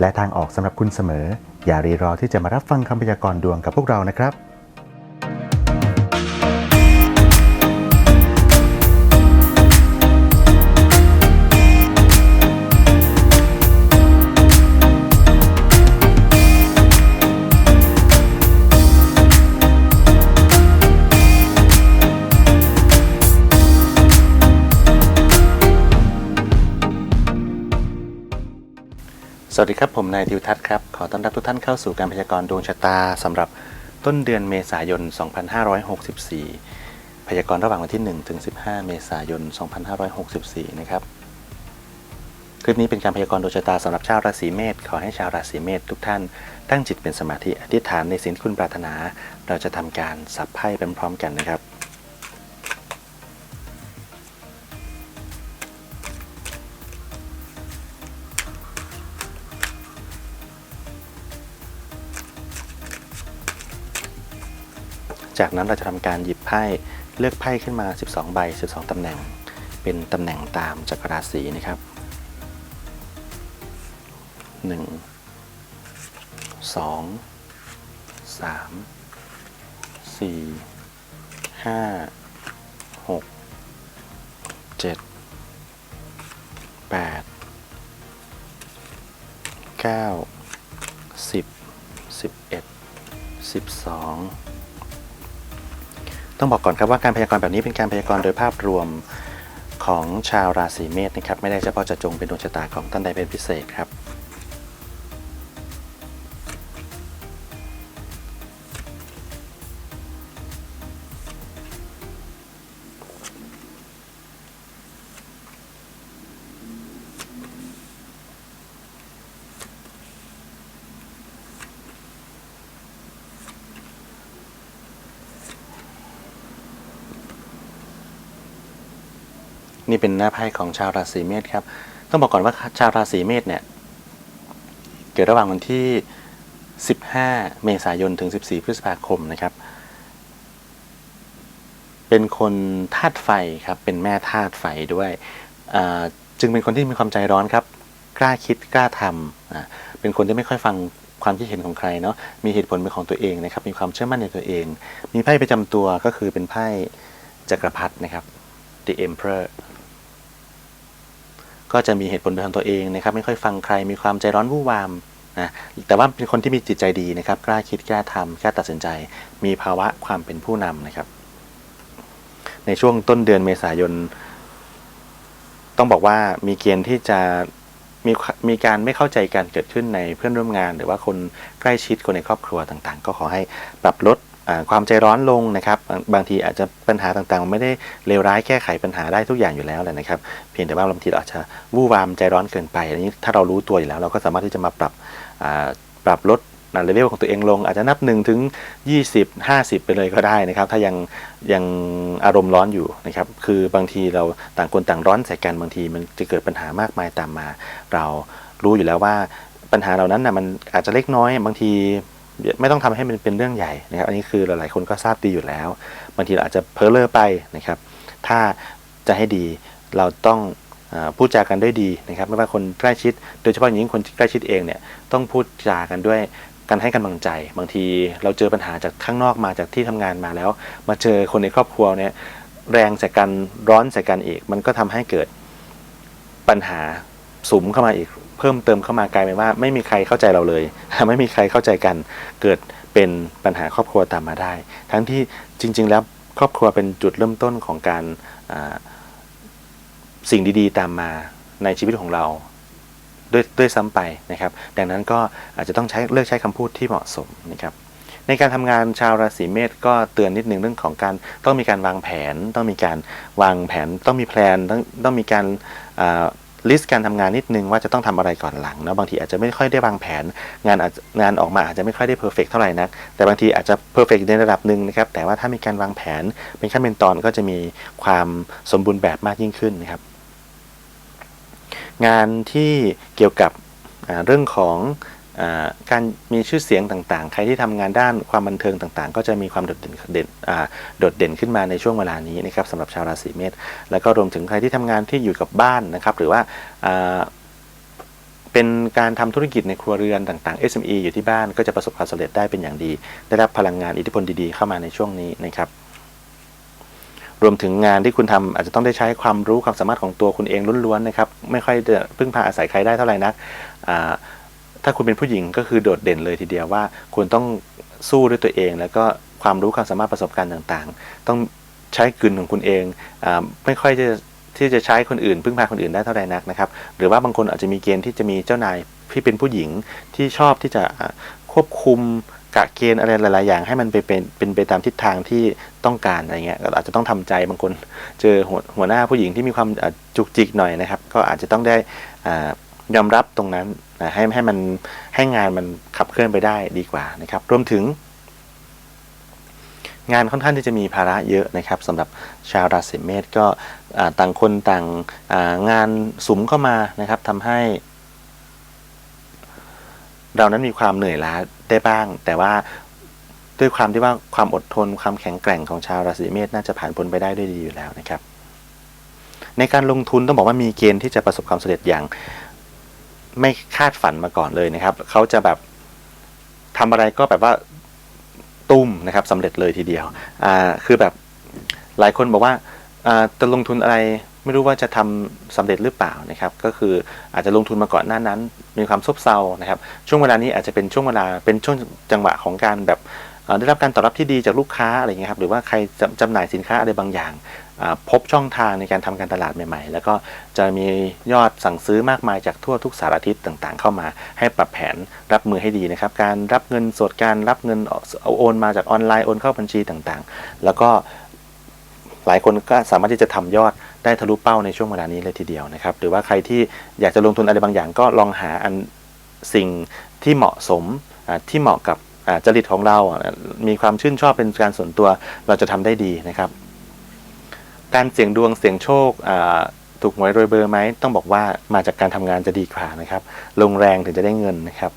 และทางออกสำหรับคุณเสมอ อย่ารีรอที่จะมารับฟังคำพยากรณ์ดวงกับพวกเรานะครับ สวัสดีครับ ผมนายทิวทัศน์ครับ ขอต้อนรับทุกท่านเข้าสู่การพยากรณ์ดวงชะตาสำหรับต้นเดือนเมษายน 2564 พยากรณ์ระหว่างวันที่ 1 ถึง 15 เมษายน 2564 นะครับ คลิปนี้เป็นการพยากรณ์ดวงชะตาสำหรับชาวราศีเมษขอให้ชาวราศีเมษทุกท่านตั้งจิตเป็นสมาธิอธิษฐานในสิ่งที่คุณปรารถนา เราจะทำการสับไพ่ไปพร้อมกันนะครับ จากนั้นเราจะทำการหยิบไพ่เลือกไพ่ขึ้นมา 12 ใบ 12ตำแหน่ง เป็นตำแหน่งตามจักรราศีนะครับ 1 2 3 4 5 6 7 8 9 10 11 12 ต้องบอกก่อนครับว่าการพยากรณ์แบบนี้เป็นการพยากรณ์โดยภาพรวมของชาวราศีเมษนะครับไม่ได้เฉพาะจะจงเป็นดวงชะตาของท่านใดเป็นพิเศษครับ นี่เป็นหน้าไพ่ของชาวราศีเมษครับ ต้องบอกก่อนว่าชาวราศีเมษเนี่ย เกิดระหว่างวันที่ 15 เมษายนถึง 14 พฤษภาคมนะครับ เป็นคนธาตุไฟครับ เป็นแม่ธาตุไฟด้วย จึงเป็นคนที่มีความใจร้อนครับ กล้าคิดกล้าทำเป็นคนที่ไม่ค่อยฟังความคิดเห็นของใครเนาะ มีเหตุผลเป็นของตัวเองนะครับ มีความเชื่อมั่นในตัวเอง มีไพ่ประจำตัวก็คือเป็นไพ่จักรพรรดินะครับ The Emperor ก็จะมีเหตุผลเป็นของตัวเองนะครับ ไม่ค่อยฟังใครมีความใจร้อนวู่วามนะแต่ว่าเป็นคนที่มีจิตใจดีนะครับ กล้าคิดกล้าทำกล้าตัดสินใจ มีภาวะความเป็นผู้นำนะครับ ในช่วงต้นเดือนเมษายน ต้องบอกว่ามีเกณฑ์ที่จะมีมีการไม่เข้าใจกันเกิดขึ้นในเพื่อนร่วมงาน หรือว่าคนใกล้ชิดคนในครอบครัวต่างๆ ก็ขอให้ปรับลด ความใจร้อนลงนะครับบางทีอาจจะปัญหาต่างๆมันไม่ได้เลวร้ายแก้ไขปัญหาได้ทุกอย่างอยู่แล้วแหละนะครับ เพียงแต่ว่าบางทีเราอาจจะวู่วามใจร้อนเกินไปอันนี้ถ้าเรารู้ตัวอยู่แล้ว เราก็สามารถที่จะมาปรับปรับลดเลเวลของตัวเองลง อาจจะนับ1ถึง20 50 ไปเลยก็ได้นะครับ ถ้ายังยังอารมณ์ร้อนอยู่นะครับ คือบางทีเราต่างคนต่างร้อนใส่กันบางทีมันจะเกิดปัญหามากมายตามมา เรารู้อยู่แล้วว่าปัญหาเหล่านั้นนะมันอาจจะเล็กน้อย บางที ไม่ต้องทำให้มันเป็นเรื่องใหญ่นะครับ อันนี้คือหลายๆคนก็ทราบดีอยู่แล้ว บางทีเราอาจจะเพ้อเล่อไปนะครับ ถ้าจะให้ดีเราต้องอพูดจากันด้วยดีนะครับ ไม่ว่าคนใกล้ชิด โดยเฉพาะอย่างยิ่งคนใกล้ชิดเองเนี่ยต้องพูดจากันด้วยการให้กำลังใจ บางทีเราเจอปัญหาจากข้างนอกมาจากที่ทำงานมาแล้ว มาเจอคนในครอบครัวเนี่ยแรงใส่กันร้อนใส่กันอีก มันก็ทำให้เกิดปัญหาสุมเข้ามาอีก เพิ่มเติมเข้ามากลายเป็นว่า ไม่มีใครเข้าใจเราเลย ไม่มีใครเข้าใจกัน เกิดเป็นปัญหาครอบครัวตามมาได้ ทั้งที่จริง ๆ แล้วครอบครัวเป็นจุดเริ่มต้นของการสิ่งดีๆ ตามมาในชีวิตของเราด้วยด้วยซ้ำไปนะครับ ดังนั้นก็อาจจะต้องใช้เลือกใช้คำพูดที่เหมาะสมนะครับ ในการทำงานชาวราศีเมษก็เตือนนิดนึงเรื่องของการต้องมีการวางแผน ต้องมีการวางแผน ต้องมีแพลนต้องต้องมีการ ลิสต์การทำงานนิดนึงว่าจะต้องทำอะไรก่อนหลังนะบางทีอาจจะไม่ค่อยได้วางแผน งานงานออกมาอาจจะไม่ค่อยได้เพอร์เฟกเท่าไหร่นัก แต่บางทีอาจจะเพอร์เฟกในระดับหนึ่งนะครับ แต่ว่าถ้ามีการวางแผนเป็นขั้นเป็นตอนก็จะมีความสมบูรณ์แบบมากยิ่งขึ้นนะครับ งานที่เกี่ยวกับเรื่องของ การมีชื่อเสียงต่างๆ ใครที่ทำงานด้านความบันเทิงต่างๆ ก็จะมีความโดดเด่นเด่นโดดเด่นขึ้นมาในช่วงเวลานี้นะครับสำหรับชาวราศีเมษแล้วก็รวมถึงใครที่ทำงานที่อยู่กับบ้านนะครับหรือว่าเป็นการทำธุรกิจในครัวเรือนต่างๆ SME อยู่ที่บ้านก็จะประสบความสำเร็จได้เป็นอย่างดี ได้รับพลังงานอิทธิพลดีๆเข้ามาในช่วงนี้นะครับรวมถึงงานที่คุณทำอาจจะต้องได้ใช้ความรู้ความสามารถของตัวคุณเองล้วนๆนะครับ ไม่ค่อยจะพึ่งพาอาศัยใครได้เท่าไหร่นัก ถ้าคุณเป็นผู้หญิงก็คือโดดเด่นเลยทีเดียวว่า คุณต้องสู้ด้วยตัวเอง แล้วก็ความรู้ความสามารถประสบการณ์ต่างๆ ต้องใช้กลืนของคุณเองอไม่ค่อยจะที่จะใช้คนอื่นพึ่งพาคนอื่นได้เท่าไหร่นักนะครับ หรือว่าบางคนอาจจะมีเกณฑ์ที่จะมีเจ้านายที่เป็นผู้หญิงที่ชอบที่จะควบคุมกะเกณฑ์อะไรหลายๆอย่างให้มันไปเป็นเป็นไปตามทิศทางที่ต้องการอะไรเงี้ยก็อาจจะต้องทำใจบางคนเจอหัวหน้าผู้หญิงที่มีความจุกจิกหน่อยนะครับ ก็อาจจะต้องได้อ่า ยอมรับตรงนั้นนะให้ให้มันให้งานมันขับเคลื่อนไปได้ดีกว่านะครับ รวมถึง งานค่อนข้างที่จะมีภาระเยอะนะครับสำหรับชาวราศีเมษก็ต่างคนต่างางานสุมเข้ามานะครับทำให้ เรานั้นมีความเหนื่อยล้าได้บ้าง แต่ว่าด้วยความที่ว่าความอดทนความแข็งแกร่งของชาวราศีเมษน่าจะผ่านพ้นไปได้ด้วยดีอยู่แล้วนะครับ ในการลงทุนต้องบอกว่ามีเกณฑ์ที่จะประสบความสำเร็จอย่าง ไม่คาดฝันมาก่อนเลยนะครับเขาจะแบบทำอะไรก็แบบว่าตุ้มนะครับสำเร็จเลยทีเดียวอ่าคือแบบหลายคนบอกว่าอ่าจะลงทุนอะไรไม่รู้ว่าจะทำสำเร็จหรือเปล่านะครับ ก็คืออาจจะลงทุนมาก่อนหน้านั้น มีความซบเซานะครับ ช่วงเวลานี้อาจจะเป็นช่วงเวลาเป็นช่วงจังหวะของการแบบได้รับการตอบรับที่ดีจากลูกค้าอะไรเงี้ยครับหรือว่าใครจำหน่ายสินค้าอะไรบางอย่าง พบช่องทางในการทำการตลาดใหม่ ๆ แล้วก็จะมียอดสั่งซื้อมากมายจากทั่วทุกสารทิศต่างๆ เข้ามา ให้ปรับแผนรับมือให้ดีนะครับ การรับเงินสดการรับเงินโอนมาจากออนไลน์โอนเข้าบัญชีต่างๆ แล้วก็หลายคนก็สามารถที่จะทำยอดได้ทะลุเป้าในช่วงเวลานี้เลยทีเดียวนะครับ หรือว่าใครที่อยากจะลงทุนอะไรบางอย่าง ก็ลองหาอันสิ่งที่เหมาะสมที่เหมาะกับจริตของเรา มีความชื่นชอบเป็นการส่วนตัว เราจะทำได้ดีนะครับ การเสี่ยงดวงเสี่ยงโชคถูกหวยรวยเบอร์ไหมต้องบอกว่ามาจากการทำงานจะดีกว่านะครับ ลงแรงถึงจะได้เงินนะครับ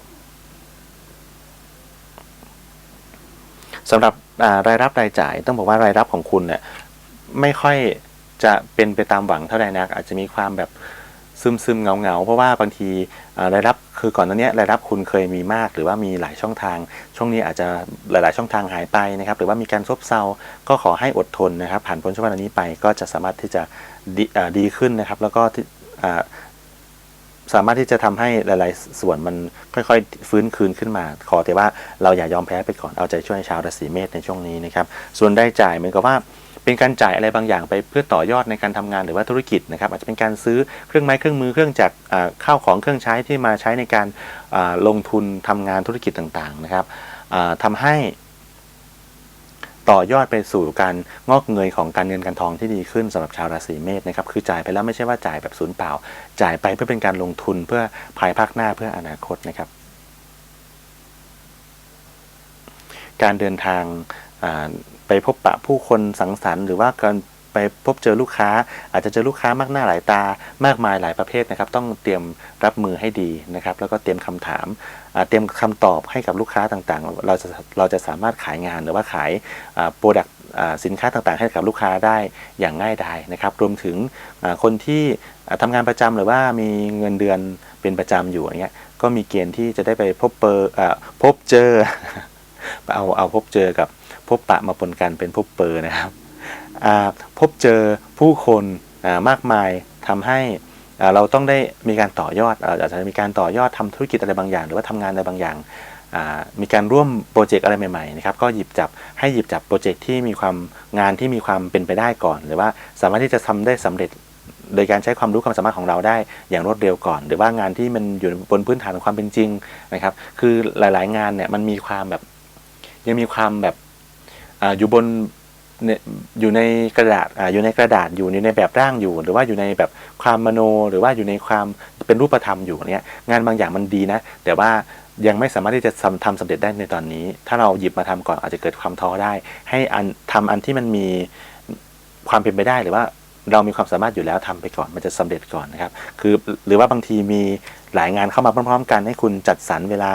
สำหรับรายรับรายจ่าย ต้องบอกว่ารายรับของคุณเนี่ยไม่ค่อยจะเป็นไปตามหวังเท่าไหร่นัก อาจจะมีความแบบ ซึมซึมเงาเงาๆเพราะว่าบางทีรายรับคือก่อนหน้านี้รายรับคุณเคยมีมาก หรือว่ามีหลายช่องทาง ช่วงนี้อาจจะหลาย ๆ ช่องทางหายไปนะครับหรือว่ามีการซบเซาก็ขอให้อดทนนะครับ ผ่านพ้นช่วงเวลานี้ไปก็จะสามารถที่จะดีอ่าดีขึ้นนะครับ แล้วก็สามารถที่จะทำให้หลาย ๆ ส่วนมันค่อย ๆ ฟื้นคืนขึ้นมา ขอแต่ว่าเราอย่ายอมแพ้ไปก่อนเอาใจช่วยชาวราศีเมษในช่วงนี้นะครับ ส่วนได้จ่ายเหมือนกับว่า เป็นการจ่ายอะไรบางอย่างไปเพื่อต่อยอดในการทำงานหรือว่าธุรกิจนะครับอาจจะเป็นการซื้อเครื่องไม้เครื่องมือเครื่องจักรข้าวของเครื่องใช้ที่มาใช้ในการลงทุนทำงานธุรกิจต่างๆนะครับอ่าทำให้ต่อยอดไปสู่การงอกเงยของการเงินการทองที่ดีขึ้นสำหรับชาวราศีเมษนะครับคือจ่ายไปแล้วไม่ใช่ว่าจ่ายแบบศูนย์เปล่า จ่ายไปเพื่อเป็นการลงทุนเพื่อภายภาคหน้าเพื่ออนาคตนะครับ การเดินทาง ไปพบปะผู้คนสังสรรค์หรือว่าการไปพบเจอลูกค้า อาจจะเจอลูกค้ามากหน้าหลายตามากมายหลายประเภทนะครับ ต้องเตรียมรับมือให้ดีนะครับ แล้วก็เตรียมคำถามเตรียมคำตอบให้กับลูกค้าต่างๆ เราจะเราจะสามารถขายงานหรือว่าขายโปรดักต์สินค้าต่างๆ ให้กับลูกค้าได้อย่างง่ายดายนะครับ รวมถึงคนที่อ่าทำงานประจำหรือว่ามีเงินเดือนเป็นประจำอยู่อย่างเงี้ยก็มีเกณฑ์ที่จะได้ไปพบเปอร์พบเจอเอาเอาพบเจอกับ พบปะมาปนกันเป็นพบเปอร์นะครับพบเจอผู้คนมากมายทำให้เราต้องได้มีการต่อยอดอาจจะมีการต่อยอดทำธุรกิจอะไรบางอย่าง หรือว่าทำงานอะไรบางอย่างมีการร่วมโปรเจกต์อะไรใหม่ๆนะครับก็หยิบจับให้หยิบจับโปรเจกต์ที่มีความงานที่มีความเป็นไปได้ก่อน หรือว่าสามารถที่จะทำได้สำเร็จ โดยการใช้ความรู้ความสามารถของเราได้อย่างรวดเร็วก่อน หรือว่างานที่มันอยู่บนพื้นฐานของความเป็นจริงนะครับ คือหลายๆงานเนี่ยมันมีความแบบยังมีความแบบ อยู่บนอยู่ในกระดาษอยู่ในกระดาษอยู่ในแบบร่างอยู่ หรือว่าอยู่ในแบบความมโน หรือว่าอยู่ในความเป็นรูปธรรมอยู่เนี่ยงานบางอย่างมันดีนะ แต่ว่ายังไม่สามารถที่จะทำทำสำเร็จได้ในตอนนี้ ถ้าเราหยิบมาทำก่อนอาจจะเกิดความท้อได้ ให้อันทำอันที่มันมีความเป็นไปได้หรือว่าเรามีความสามารถอยู่แล้วทำไปก่อนมันจะสำเร็จก่อนนะครับ คือหรือว่าบางทีมีหลายงานเข้ามาพร้อม ๆ กันให้คุณจัดสรรเวลา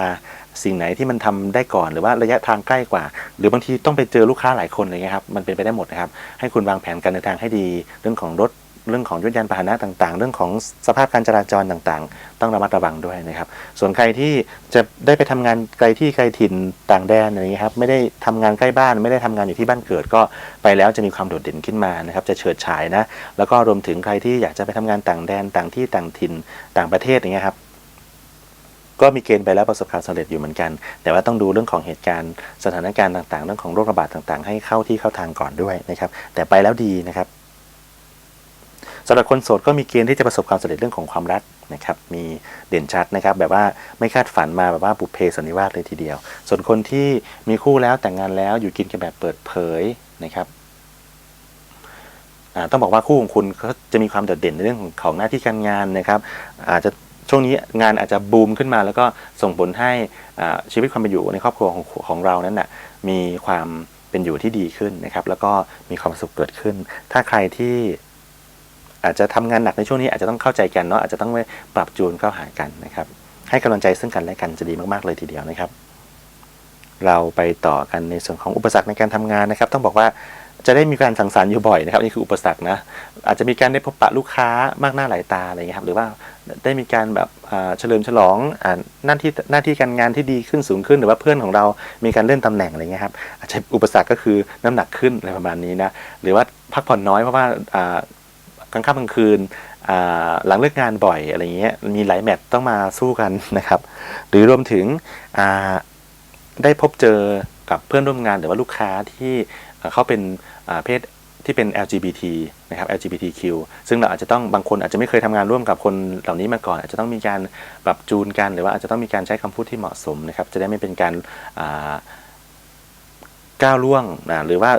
สิ่งไหนที่มันทำได้ก่อนหรือว่าระยะทางใกล้กว่า หรือบางทีต้องไปเจอลูกค้าหลายคนอะไรเงี้ยครับมันเป็นไปได้หมดนะครับ ให้คุณวางแผนการเดินทางให้ดี เรื่องของรถเรื่องของยนต์ยานพาหนะต่างๆ เรื่องของสภาพการจราจรต่างๆ ต้องระมัดระวังด้วยนะครับ ส่วนใครที่จะได้ไปทำงานไกลที่ไกลถิ่นต่างแดนอะไรเงี้ยครับ ไม่ได้ทำงานใกล้บ้าน ไม่ได้ทำงานอยู่ที่บ้านเกิดก็ไปแล้วจะมีความโดดเด่นขึ้นมานะครับ จะเฉิดฉายนะ แล้วก็รวมถึงใครที่อยากจะไปทำงานต่างแดนต่างที่ต่างถิ่นต่างประเทศอย่างเงี้ยครับ ก็มีเกณฑ์ไปแล้วประสบความสำเร็จอยู่เหมือนกัน แต่ว่าต้องดูเรื่องของเหตุการณ์สถานการณ์ต่างๆ เรื่องของโรคระบาดต่างๆ ให้เข้าที่เข้าทางก่อนด้วยนะครับ แต่ไปแล้วดีนะครับสำหรับคนโสดก็มีเกณฑ์ที่จะประสบความสำเร็จเรื่องของความรักนะครับ มีเด่นชัดนะครับ แบบว่าไม่คาดฝันมาแบบว่าบุพเพสันนิวาสเลยทีเดียว ส่วนคนที่มีคู่แล้วแต่งงานแล้วอยู่กินกันแบบเปิดเผยนะครับต้องบอกว่าคู่ของคุณเขาจะมีความโดดเด่นในเรื่องของหน้าที่การงานนะครับ อาจจะ ช่วงนี้งานอาจจะบูมขึ้นมา แล้วก็ส่งผลให้ชีวิตความเป็นอยู่ในครอบครัวของของเรานั้นนะ่ะมีความเป็นอยู่ที่ดีขึ้นนะครับ แล้วก็มีความสุขเกิดขึ้น ถ้าใครที่อาจจะทำงานหนักในช่วงนี้อาจจะต้องเข้าใจกันเนาะอาจจะต้องไปปรับจูนเข้าหากันนะครับ ให้กำลังใจซึ่งกันและกันจะดีมากๆเลยทีเดียวนะครับ เราไปต่อกันในส่วนของอุปสรรคในการทำงานนะครับ ต้องบอกว่า จะได้มีการสังสรรค์อยู่บ่อยนะครับนี่คืออุปสรรคนะอาจจะมีการได้พบปะลูกค้ามากหน้าหลายตาอะไรเงี้ยครับหรือว่าได้มีการแบบเฉลิมฉลองอหน้าที่หน้าที่การงานที่ดีขึ้นสูงขึ้น หรือว่าเพื่อนของเรามีการเลื่อนตำแหน่งอะไรเงี้ยครับอาจจะอุปสรรคก็คือน้ำหนักขึ้นอะไรประมาณนี้นะหรือว่าพักผ่อนน้อยเพราะว่ากลางค่ำกลางคืนหลังเลิกงานบ่อยอะไรเงี้ยมีหลายแมตช์ต้องมาสู้กันนะครับ หรือรวมถึงได้พบเจอกับเพื่อนร่วมงานหรือว่าลูกค้าที่เขาเป็น เพศที่เป็น LGBT นะครับ LGBTQ ซึ่งเราอาจจะต้องบางคนอาจจะไม่เคยทำงานร่วมกับคนเหล่านี้มาก่อน อาจจะต้องมีการปรับจูนกัน หรือว่าอาจจะต้องมีการใช้คำพูดที่เหมาะสมนะครับ จะได้ไม่เป็นการก้าวล่วงนะหรือว่า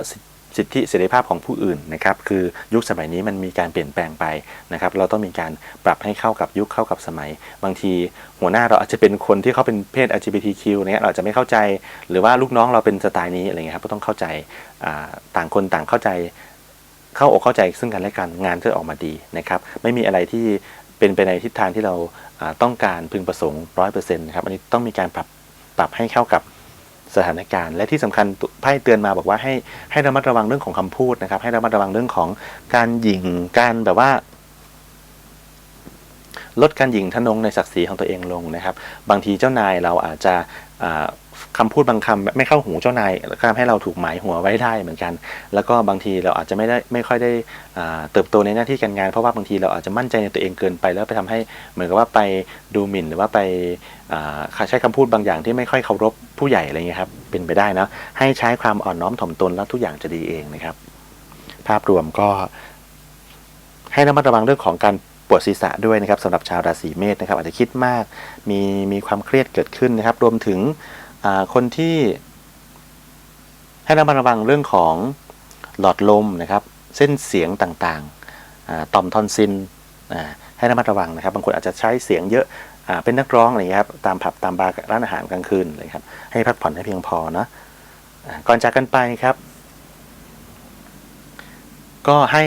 สิทธิเสรีภาพของผู้อื่นนะครับคือยุคสมัยนี้มันมีการเปลี่ยนแปลงไปนะครับเราต้องมีการปรับให้เข้ากับยุคเข้ากับสมัย บางทีหัวหน้าเราอาจจะเป็นคนที่เขาเป็นเพศ LGBTQ เนี่ยเราจะไม่เข้าใจ หรือว่าลูกน้องเราเป็นสไตล์นี้อะไรเงี้ยครับก็ต้องเข้าใจต่างคนต่างเข้าใจเข้าอกเข้าใจซึ่งกันและกันงานจะออกมาดีนะครับไม่มีอะไรที่เป็นไปในทิศทางที่เราต้องการพึงประสงค์ร้อยเปอร์เซ็นต์ครับอันนี้ต้องมีการปรับปรับให้เข้ากับ สถานการณ์ และที่สำคัญไพ่เตือนมาบอกว่าให้ให้ระมัดระวังเรื่องของคำพูดนะครับให้ระมัดระวังเรื่องของการหยิ่งการแบบว่า ลดการหยิ่งทะนงในศักดิ์ศรีของตัวเองลงนะครับ บางทีเจ้านายเราอาจจะอ่าคำพูดบางคำไม่เข้าหูเจ้านายก็ทำให้เราถูกหมายหัวไว้ได้เหมือนกัน แล้วก็บางทีเราอาจจะไม่ได้ไม่ค่อยได้เติบโตในหน้าที่การงาน เพราะว่าบางทีเราอาจจะมั่นใจในตัวเองเกินไป แล้วไปทำให้เหมือนกับว่าไปดูหมิ่น หรือว่าไปใช้คำพูดบางอย่างที่ไม่ค่อยเคารพผู้ใหญ่อะไรเงี้ยครับเป็นไปได้นะให้ใช้ความอ่อนน้อมถ่อมตนแล้วทุกอย่างจะดีเองนะครับ ภาพรวมก็ให้ระมัดระวังเรื่องของการ ปวดศีรษะด้วยนะครับสำหรับชาวราศีเมษนะครับ อาจจะคิดมากมีมีความเครียดเกิดขึ้นนะครับ รวมถึงคนที่ให้ระมัดระวังเรื่องของหลอดลมนะครับ เส้นเสียงต่างๆต่อมทอนซิลให้ระมัดระวังนะครับ บางคนอาจจะใช้เสียงเยอะอเป็นนักร้องอะไรอย่างนี้ครับตามผับตามบาร์ร้านอาหารกลางคืนเลยครับให้พักผ่อนให้เพียงพอเนาะอ่าก่อนจากกันไปครับ ก็ให้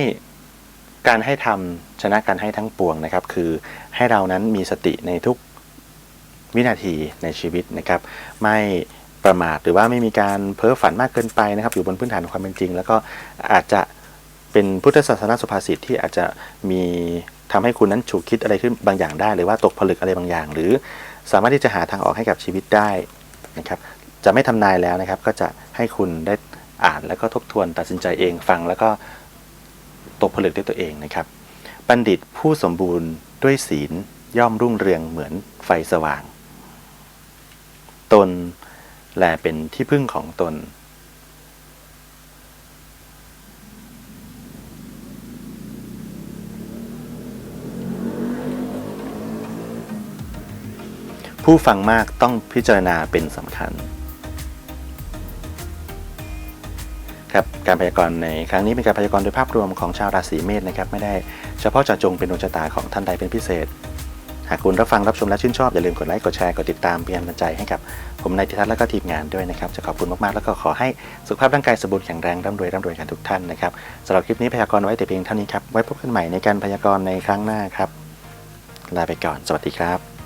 การให้ทำชนะการให้ทั้งปวงนะครับ คือให้เรานั้นมีสติในทุกวินาทีในชีวิตนะครับ ไม่ประมาทหรือว่าไม่มีการเพ้อฝันมากเกินไปนะครับ อยู่บนพื้นฐานของความเป็นจริง แล้วก็อาจจะเป็นพุทธศาสนาสุภาษิตที่อาจจะมีทำให้คุณนั้นฉุกคิดอะไรขึ้นบางอย่างได้หรือว่าตกผลึกอะไรบางอย่าง หรือสามารถที่จะหาทางออกให้กับชีวิตได้นะครับจะไม่ทำนายแล้วนะครับ ก็จะให้คุณได้อ่านแล้วก็ทบทวนตัดสินใจเองฟังแล้วก็ ตกผลึกด้วยตัวเองนะครับ บัณฑิตผู้สมบูรณ์ด้วยศีลย่อมรุ่งเรืองเหมือนไฟสว่าง ตนแลเป็นที่พึ่งของตน ผู้ฟังมากต้องพิจารณาเป็นสำคัญ การพยากรณ์ในครั้งนี้เป็นการพยากรณ์โดยภาพรวมของชาวราศีเมษนะครับไม่ได้เฉพาะเจาะจงเป็นดวงชะตาของท่านใดเป็นพิเศษ หากคุณรับฟังรับชมและชื่นชอบ อย่าลืมกดไลค์กดแชร์กดติดตามเป็นกำลังใจให้กับผมนายธิทัศน์และก็ทีมงานด้วยนะครับจะขอบคุณมากๆแล้วก็ขอให้สุขภาพร่างกายสมบูรณ์แข็งแรงร่ำรวยร่ำรวยกันทุกท่านนะครับสำหรับคลิปนี้พยากรณ์ไว้แต่เพียงเท่านี้ครับไว้พบกันใหม่ในการพยากรณ์ในครั้งหน้าครับลาไปก่อน สวัสดีครับ